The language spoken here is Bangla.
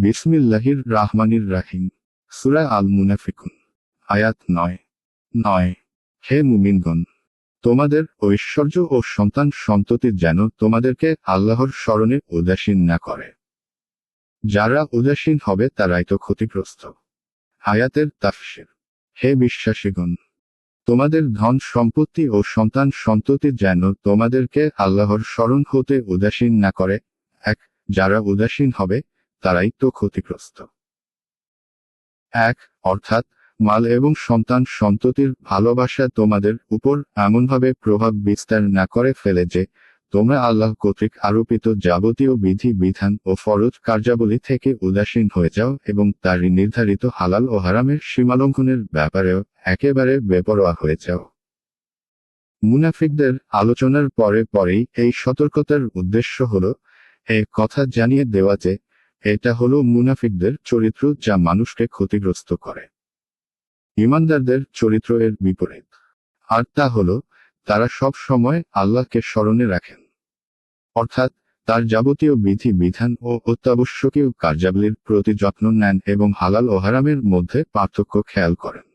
বিসমিল্লাহির রাহমানির রাহিম। সুরা আল মুনাফিকুন আয়াত নয়। নয়। হে মুমিনগণ, তোমাদের ঐশ্বর্য ও সন্তান সন্ততি যেন তোমাদেরকে আল্লাহর স্মরণে উদাসীন না করে। যারা উদাসীন হবে তারাই তো ক্ষতিগ্রস্ত। আয়াতের তাফসির। হে বিশ্বাসীগণ, তোমাদের ধন সম্পত্তি ও সন্তান সন্ততি যেন তোমাদেরকে আল্লাহর স্মরণ হতে উদাসীন না করে। এক, যারা উদাসীন হবে তারাই তো ক্ষতিগ্রস্ত। এক, অর্থাৎ মাল এবং সন্তান সন্ততির ভালোবাসা তোমাদের উপর এমনভাবে প্রভাব বিস্তার না করে ফেলে যে, তোমরা আল্লাহ কর্তৃক আরোপিত যাবতীয় বিধি, বিধান ও ফরজ কার্যাবলী থেকে উদাসীন হয়ে যাও এবং তারই নির্ধারিত হালাল ও হারামের সীমালঙ্ঘনের ব্যাপারেও একেবারে বেপরোয়া হয়ে যাও। মুনাফিকদের আলোচনার পরে পরেই এই সতর্কতার উদ্দেশ্য হল, এ কথা জানিয়ে দেওয়া যে এটা হলো মুনাফিকদের চরিত্র যা মানুষকে ক্ষতিগ্রস্ত করে। ইমানদারদের চরিত্র এর বিপরীত। আর তা হল, তারা সব সময় আল্লাহকে স্মরণে রাখেন। অর্থাৎ, তার যাবতীয় বিধি, বিধান ও অত্যাবশ্যকীয় কার্যাবলীর প্রতি যত্ন নেন এবং হালাল ও হারামের মধ্যে পার্থক্য খেয়াল করেন।